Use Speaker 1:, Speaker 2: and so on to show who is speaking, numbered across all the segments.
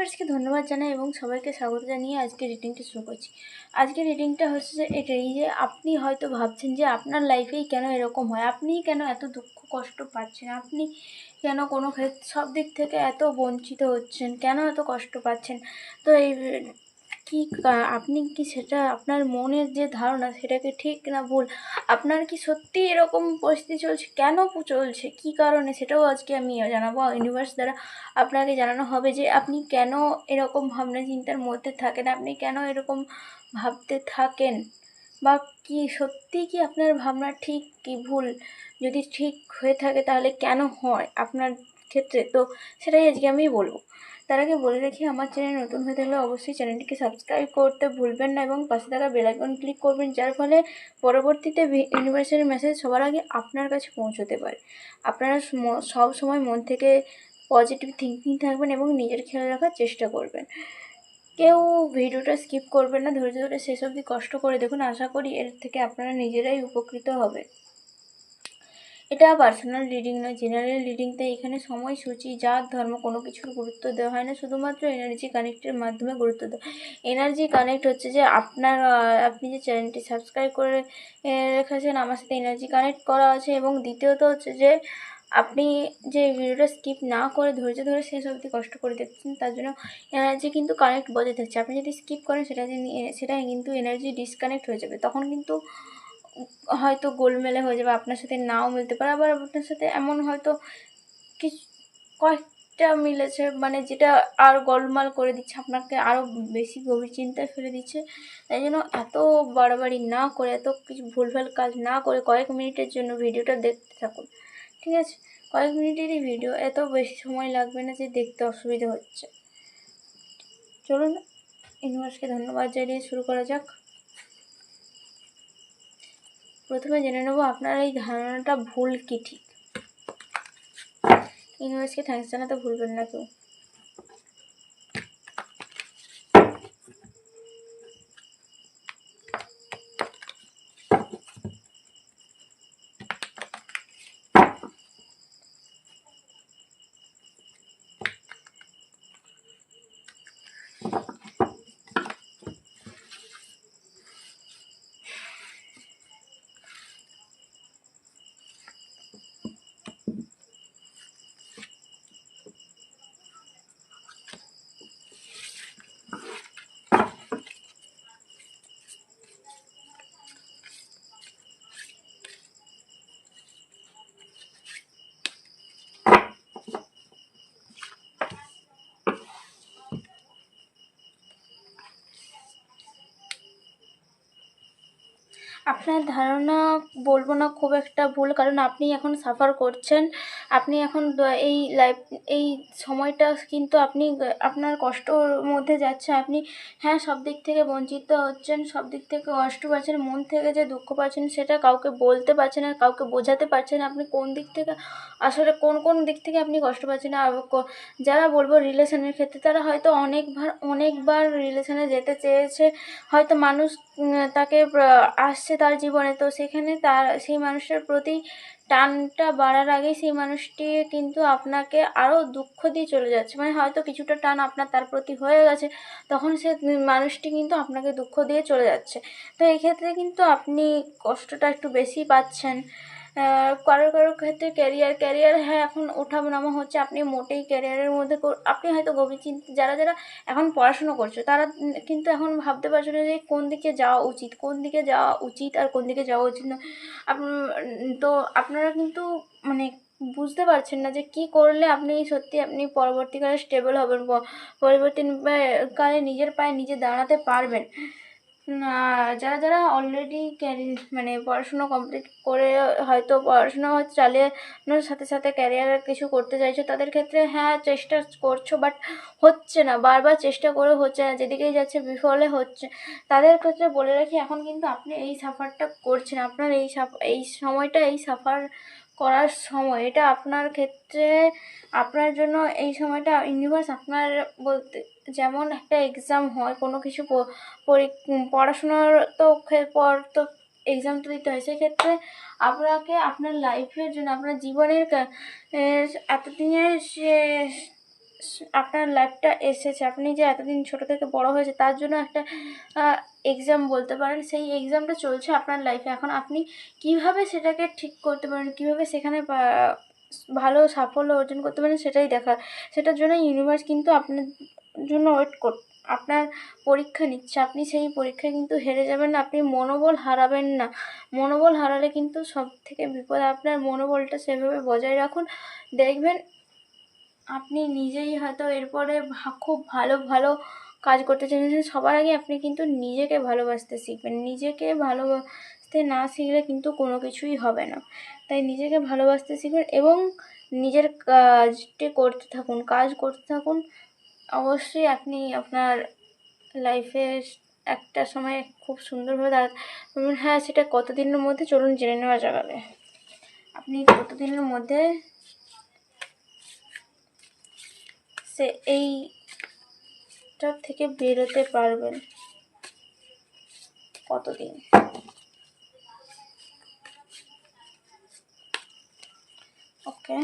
Speaker 1: ইউনিভার্সকে ধন্যবাদ জানাই এবং সবাইকে স্বাগত জানিয়ে আজকে রিডিংটা শুরু করছি। আজকে রিডিংটা হচ্ছে যে এটাই যে আপনি হয়তো ভাবছেন যে আপনার লাইফেই কেন এরকম হয়? আপনি কেন এত দুঃখ কষ্ট পাচ্ছেন? আপনি কেন কোনো ক্ষেত্রে সব দিক থেকে এত বঞ্চিত হচ্ছেন? কেন এত কষ্ট পাচ্ছেন? তো এই কি আপনি কি সেটা আপনার মনের যে ধারণা সেটাকে ঠিক না ভুল, আপনার কি সত্যি এরকম পরিস্থিতি চলছে? কেন চলছে? কি কারণে? সেটাও আজকে আমি জানাব। ইউনিভার্স দ্বারা আপনাকে জানানো হবে যে আপনি কেন এরকম ভাবনা চিন্তার মধ্যে থাকেন? আপনি কেন এরকম ভাবতে থাকেন? বা কি সত্যি কি আপনার ভাবনা ঠিক কি ভুল? যদি ঠিক হয়ে থাকে তাহলে কেন হয়? আপনার ক্ষেত্রে, তো সেটাই আজকে আমি বলব। তার আগে বলে রাখি, আমার চ্যানেল নতুন হয়ে থাকলে অবশ্যই চ্যানেলটিকে সাবস্ক্রাইব করতে ভুলবেন না এবং পাশে থাকা বেল আইকন ক্লিক করবেন, যার ফলে পরবর্তীতে ইউনিভার্সের মেসেজ সবার আগে আপনার কাছে পৌঁছতে পারে। আপনারা সব সময় মন থেকে পজিটিভ থিঙ্কিং থাকবেন এবং নিজের খেয়াল রাখার চেষ্টা করবেন। কেউ ভিডিওটা স্কিপ করবেন না, ধৈর্য ধরে সেসব কষ্ট করে দেখুন। আশা করি এর থেকে আপনারা নিজেরাই উপকৃত হবে এটা পার্সোনাল রিডিং নয় জেনারেল রিডিং তাই এখানে সময়সূচি জাত, ধর্ম কোনো কিছুর গুরুত্ব দেওয়া হয় না। শুধুমাত্র এনার্জি কানেক্টের মাধ্যমে গুরুত্ব দেওয়া এনার্জি কানেক্ট হচ্ছে যে আপনার আপনি যে চ্যানেলটি সাবস্ক্রাইব করে রেখেছেন, আমার সাথে এনার্জি কানেক্ট করা আছে। এবং দ্বিতীয়ত হচ্ছে যে আপনি যে ভিডিওটা স্কিপ না করে, ধৈর্য ধরে শেষ অবধি কষ্ট করে দেখছেন, তার জন্য এনার্জি কিন্তু কানেক্ট বজায় থাকছে। আপনি যদি স্কিপ করেন, সেটা সেটা কিন্তু এনার্জি ডিসকানেক্ট হয়ে যাবে। তখন কিন্তু হয়তো গোলমেলে হয়ে যাবে, আপনার সাথে নাও মিলতে পারে, আবার আপনার সাথে এমন হয়তো কিছু, কয়েকটা মিলেছে মানে যেটা আর গোলমাল করে দিচ্ছে, আপনাকে আরও বেশি গভীর চিন্তায় ফেলে দিচ্ছে। তাই জন্য এত বাড়াবাড়ি না করে, এত কিছু ভুলভাল কাজ না করে কয়েক মিনিটের জন্য ভিডিওটা দেখতে থাকুন, ঠিক আছে? কয়েক মিনিটেরই ভিডিও, এত বেশি সময় লাগবে না যে দেখতে অসুবিধা হচ্ছে। চলুন ইউনিভার্সকে ধন্যবাদ জানিয়ে শুরু করা যাক। প্রথমে জেনে নেব আপনার এই ধারণাটা ভুল কি ঠিক? ইউনিভার্সকে থ্যাংকস জানাতে ভুলবেন না কেউ। আপনার ধারণা বলব না খুব একটা ভুল কারণ আপনি এখন সাফার করছেন। আপনি এখন এই লাইফ এই সময়টা কিন্তু আপনি, আপনার কষ্টর মধ্যে যাচ্ছে। আপনি হ্যাঁ সব দিক থেকে বঞ্চিত হচ্ছেন, সব দিক থেকে কষ্ট পাচ্ছেন, মন থেকে যে দুঃখ পাচ্ছেন, সেটা কাউকে বলতে পারছেন না, কাউকে বোঝাতে পারছেন আপনি কোন দিক থেকে, আসলে কোন কোন দিক থেকে আপনি কষ্ট পাচ্ছেন? আর যারা বলব রিলেশনের ক্ষেত্রে, তারা হয়তো অনেকবার অনেকবার রিলেশনে যেতে চেয়েছে। হয়তো মানুষ তাকে আসছে তার জীবনে। তো সেখানে তার, সেই মানুষটার প্রতি টানটা বাড়ার আগেই সেই মানুষটি কিন্তু আপনাকে আরও দুঃখ দিয়ে চলে যাচ্ছে। মানে হয়তো কিছুটা টান আপনার তার প্রতি হয়ে গেছে, তখন সে মানুষটি কিন্তু আপনাকে দুঃখ দিয়ে চলে যাচ্ছে। তো এক্ষেত্রে ক্ষেত্রে কিন্তু আপনি কষ্টটা একটু বেশি পাচ্ছেন। আহ, কারোর কারোর ক্ষেত্রে ক্যারিয়ার ক্যারিয়ার হ্যাঁ এখন ওঠা নামা হচ্ছে আপনি মোটেই ক্যারিয়ারের মধ্যে আপনি হয়তো গভীর চিন্তা যারা যারা এখন পড়াশুনো করছে তারা কিন্তু এখন ভাবতে পারছে না যে কোন দিকে যাওয়া উচিত কোন দিকে যাওয়া উচিত আর কোন দিকে যাওয়া উচিত না। তো আপনারা কিন্তু মানে বুঝতে পারছেন না যে কি করলে আপনি সত্যি আপনি পরবর্তীকালে স্টেবল হবেন প- পরবর্তী কালে নিজের পায়ে নিজে দাঁড়াতে পারবেন। যারা যারা অলরেডি মানে পড়াশুনো কমপ্লিট করে হয়তো পড়াশুনো চালিয়ানোর সাথে সাথে ক্যারিয়ার কিছু করতে চাইছো, তাদের ক্ষেত্রে হ্যাঁ চেষ্টা করছ বাট হচ্ছে না, বারবার চেষ্টা করে হচ্ছে না, যেদিকেই যাচ্ছে বিফলে হচ্ছে। তাদের ক্ষেত্রে বলে রাখি, এখন কিন্তু আপনি এই সাফারটা করছেন, আপনার এই এই সময়টা, এই সাফার করার সময়, এটা আপনার ক্ষেত্রে, আপনার জন্য এই সময়টা ইউনিভার্স আপনার বলতে যেমন একটা এক্সাম হয়, কোনো কিছু পড়াশোনার তো পর তো এক্সাম তো দিতে হয়। সেক্ষেত্রে আপনাকে আপনার লাইফের জন্য, আপনার জীবনের এতদিনের সে, আপনার লাইফটা এসেছে। আপনি যে এতদিন ছোটো থেকে বড় হয়েছে, তার জন্য একটা এক্সাম বলতে পারেন। সেই এক্সামটা চলছে আপনার লাইফে এখন আপনি কীভাবে সেটাকে ঠিক করতে পারেন? কীভাবে সেখানে ভালো সাফল্য অর্জন করতে পারেন, সেটাই দেখা। সেটার জন্য ইউনিভার্স কিন্তু আপনার জন্য ওয়েট কর, আপনার পরীক্ষা নিচ্ছে। আপনি সেই পরীক্ষায় কিন্তু হেরে যাবেন না, আপনি মনোবল হারাবেন না। মনোবল হারালে কিন্তু সব থেকে বিপদ আপনার। মনোবলটা সেভাবে বজায় রাখুন। দেখবেন আপনি নিজেই হয়তো এরপরে খুব ভালো ভালো কাজ করতে চাইছেন। সবার আগে আপনি কিন্তু নিজেকে ভালোবাসতে শিখবেন। নিজেকে ভালোবাসতে না শিখলে কিন্তু কোনো কিছুই হবে না। তাই নিজেকে ভালোবাসতে শিখবেন এবং নিজের কাজটি করতে থাকুন। কাজ করতে থাকুন। অবশ্যই আপনি আপনার লাইফে একটা সময় খুব সুন্দরভাবে দাঁড়াতে হ্যাঁ সেটা কতদিনের মধ্যে চলুন জেনে নেওয়া যাবে আপনি কতদিনের মধ্যে সে এইটার থেকে বেরোতে পারবেন? কতদিন? ওকে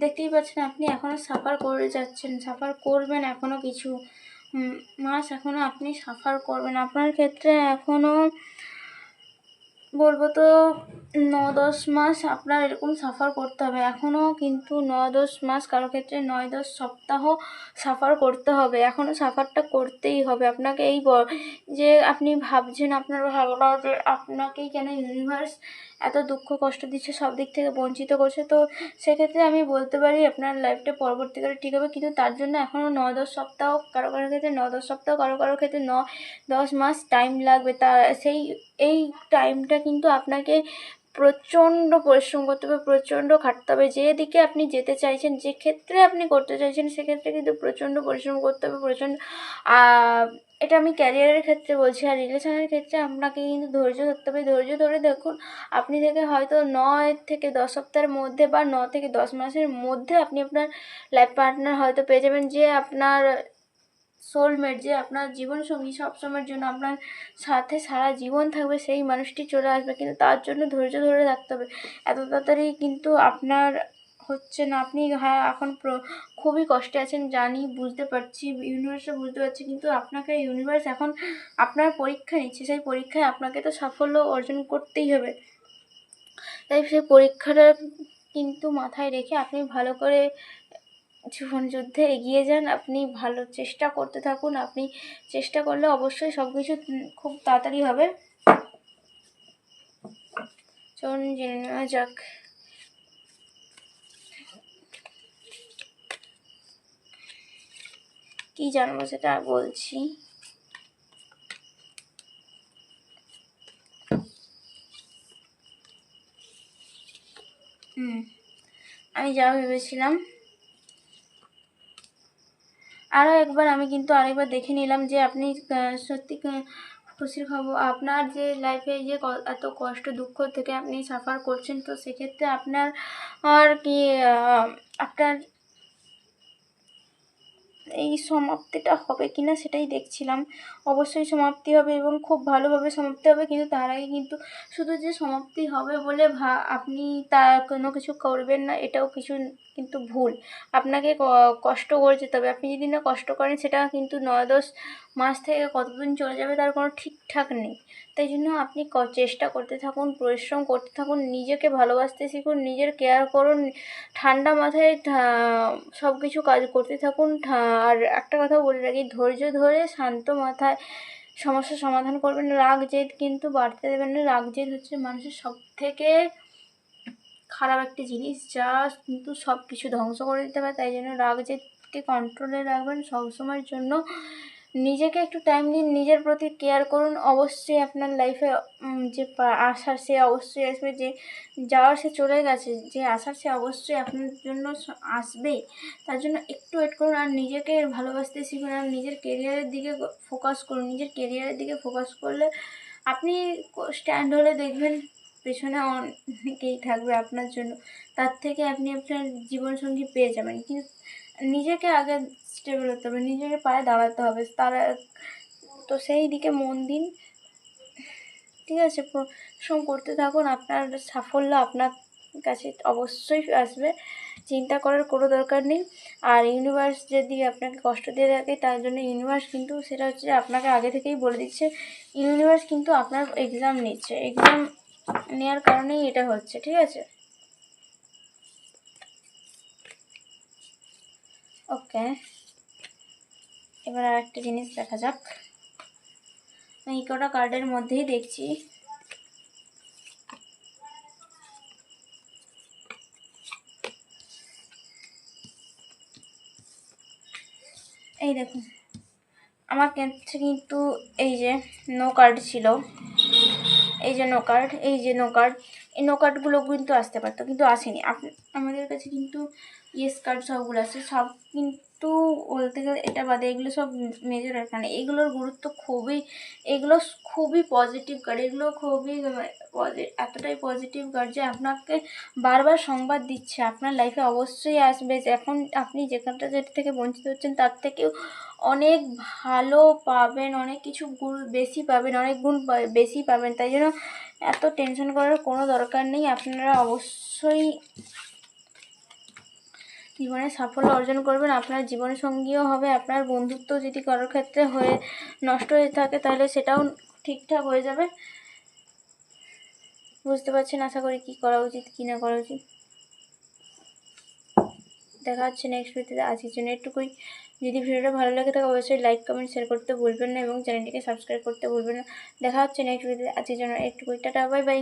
Speaker 1: দেখতেই পাচ্ছেন, আপনি এখনও সাফার করে যাচ্ছেন, সাফার করবেন এখনও কিছু। মাস এখনও আপনি সাফার করবেন। আপনার ক্ষেত্রে এখনও বলব তো ন দশ মাস আপনার এরকম সাফার করতে হবে। এখনও কিন্তু ন দশ মাস কারও ক্ষেত্রে নয় দশ সপ্তাহ সাফার করতে হবে। এখনও সাফারটা করতেই হবে। আপনাকে এই যে আপনি ভাবছেন আপনার ভালো না যে আপনাকেই কেন ইউনিভার্স এত দুঃখ কষ্ট দিচ্ছে, সব দিক থেকে বঞ্চিত করছে। তো সেক্ষেত্রে আমি বলতে পারি আপনার লাইফটা পরবর্তীকালে ঠিক হবে। কিন্তু তার জন্য এখনও ন দশ সপ্তাহ কারও কারও ক্ষেত্রে ন দশ সপ্তাহ, কারও কারও ক্ষেত্রে ন দশ মাস টাইম লাগবে। তা সেই, এই টাইমটা কিন্তু আপনাকে প্রচণ্ড পরিশ্রম করতে হবে, প্রচণ্ড খাটতে হবে। যেদিকে আপনি যেতে চাইছেন, যে ক্ষেত্রে আপনি করতে চাইছেন, সেক্ষেত্রে কিন্তু প্রচণ্ড পরিশ্রম করতে হবে, প্রচণ্ড এটা আমি ক্যারিয়ারের ক্ষেত্রে বলছি আর রিলেশনের ক্ষেত্রে আপনাকে কিন্তু ধৈর্য ধরতে হবে। ধৈর্য ধরে দেখুন, আপনি থেকে হয়তো নয় থেকে দশ সপ্তাহের মধ্যে বা ন থেকে দশ মাসের মধ্যে আপনি আপনার লাইফ পার্টনার হয়তো পেয়ে যাবেন, যে আপনার সোলমেট যে আপনার জীবনসঙ্গী সবসময়ের জন্য আপনার সাথে সারা জীবন থাকবে, সেই মানুষটি চলে আসবে। কিন্তু তার জন্য ধৈর্য ধরে রাখতে হবে। এত তাড়াতাড়ি কিন্তু আপনার হচ্ছে না। আপনি হ্যাঁ এখন খুবই কষ্টে আছেন, জানি, বুঝতে পারছি ইউনিভার্সও বুঝতে পারছি, কিন্তু আপনাকে ইউনিভার্স এখন আপনার পরীক্ষা নিচ্ছে। সেই পরীক্ষায় আপনাকে তো সাফল্য অর্জন করতেই হবে। তাই সেই পরীক্ষাটা কিন্তু মাথায় রেখে আপনি ভালো করে জীবন যুদ্ধে এগিয়ে যান, আপনি ভালো চেষ্টা করতে থাকুন, আপনি চেষ্টা করলে অবশ্যই সব কিছু খুব তাড়াতাড়ি হবে। চলুন জেনে নেওয়া যাক। কি জানব সেটা বলছি। হুম, আমি যা ভেবেছিলাম আরও একবার আমি কিন্তু আরেকবার দেখে নিলাম যে আপনি সত্যি খুশির খবর, আপনার যে লাইফে যে এত কষ্ট, দুঃখ থেকে আপনি সাফার করছেন, তো সেক্ষেত্রে আপনার আর কি আপনার এই সমাপ্তিটা হবে কিনা সেটাই দেখছিলাম। অবশ্যই সমাপ্তি হবে এবং খুব ভালোভাবে সমাপ্তি হবে, কিন্তু তার আগে কিন্তু শুধু যে সমাপ্তি হবে বলে ভা, আপনি তা কোনো কিছু করবেন না, এটাও কিছু কিন্তু ভুল। আপনাকে কষ্ট করে যেতে হবে আপনি যদি না কষ্ট করেন, সেটা কিন্তু নয় দশ মাস থেকে কতদিন চলে যাবে তার কোনো ঠিকঠাক নেই। তাই জন্য আপনি চেষ্টা করতে থাকুন, পরিশ্রম করতে থাকুন, নিজেকে ভালোবাসতে শিখুন, নিজের কেয়ার করুন, ঠান্ডা মাথায় সব কিছু কাজ করতে থাকুন আর একটা কথা বলে রাখি, ধৈর্য ধরে শান্ত মাথায় সমস্যার সমাধান করবেন। রাগ জেদ কিন্তু বাড়তে দেবেন না। রাগ জেদ হচ্ছে মানুষের সব থেকে খারাপ একটি জিনিস যা কিন্তু সব কিছু ধ্বংস করে দিতে পারে। তাই জন্য রাগ জেদকে কন্ট্রোলে রাখবেন সবসময়ের জন্য। নিজেকে একটু টাইম দিন নিজের প্রতি কেয়ার করুন। অবশ্যই আপনার লাইফে যে আশা সে অবশ্যই আসবে, যে যাওয়ার সে চলে গেছে, যে আসার সে অবশ্যই আপনার জন্য আসবেই। তার জন্য একটু ওয়েট করুন আর নিজেকে ভালোবাসতে শিখুন আর নিজের কেরিয়ারের দিকে ফোকাস করুন। নিজের কেরিয়ারের দিকে ফোকাস করলে আপনি স্ট্যান্ড হলে দেখবেন পেছনে অনেকেই থাকবে আপনার জন্য। তার থেকে আপনি আপনার জীবনসঙ্গী পেয়ে যাবেন। কিন্তু নিজেকে আগে স্টেবল হতে হবে, নিজের পায়ে দাঁড়াতে হবে। তারা, তো সেই দিকে মন দিন। ঠিক আছে, পরিশ্রম করতে থাকুন, আপনার সাফল্য আপনার কাছে অবশ্যই আসবে, চিন্তা করার কোনো দরকার নেই। আর ইউনিভার্স যদি আপনাকে কষ্ট দিয়ে থাকে, তার জন্য ইউনিভার্স কিন্তু সেটা হচ্ছে আপনাকে আগে থেকেই বলে দিচ্ছে। ইউনিভার্স কিন্তু আপনার এক্সাম নিচ্ছে। এক্সাম নেওয়ার কারণেই এটা হচ্ছে, ঠিক আছে? ওকে এবার আর একটা জিনিস দেখা যাক। এই কটা কার্ডের মধ্যেই দেখছি। এই দেখুন, আমার কাছে কিন্তু এই যে নো কার্ড ছিল। এই যে নো কার্ড এই যে নো কার্ড এই নো কার্ডগুলো কিন্তু আসতে পারতো, কিন্তু আসেনি। আমাদের কাছে কিন্তু ইয়েস কার্ড সবগুলো আছে। সব কিন্তু বলতে গেলে এটা বাদে এগুলো সব মেজর এখানে এগুলোর গুরুত্ব খুবই, এগুলো খুবই পজিটিভ কার্ড এগুলো খুবই এতটাই পজিটিভ কার্ড যে আপনাকে বারবার সংবাদ দিচ্ছে। আপনার লাইফে অবশ্যই আসবে। এখন আপনি যেখানটা যেটা থেকে বঞ্চিত হচ্ছেন, তার থেকেও অনেক ভালো পাবেন, অনেক কিছু গুণ বেশি পাবেন, অনেক গুণ বেশি পাবেন। তাই জন্য এত টেনশন করার কোনো দরকার নেই। আপনারা অবশ্যই জীবনে সাফল্য অর্জন করবেন, আপনার জীবনসঙ্গীও হবে, আপনার বন্ধুত্ব যদি কারোর ক্ষেত্রে হয়ে নষ্ট হয়ে থাকে, তাহলে সেটাও ঠিকঠাক হয়ে যাবে। বুঝতে পারছেন আশা করি কী করা উচিত, কী না করা উচিত? দেখা হচ্ছে নেক্সট ভিডিওতে আজকের জন্য একটুকুই যদি ভিডিওটা ভালো লাগে থাকে অবশ্যই লাইক কমেন্ট শেয়ার করতে ভুলবেন না এবং চ্যানেলটিকে সাবস্ক্রাইব করতে ভুলবেন না। দেখা হচ্ছে নেক্সট ভিডিওতে আজকের জন্য একটুকুই টাটা বাই বাই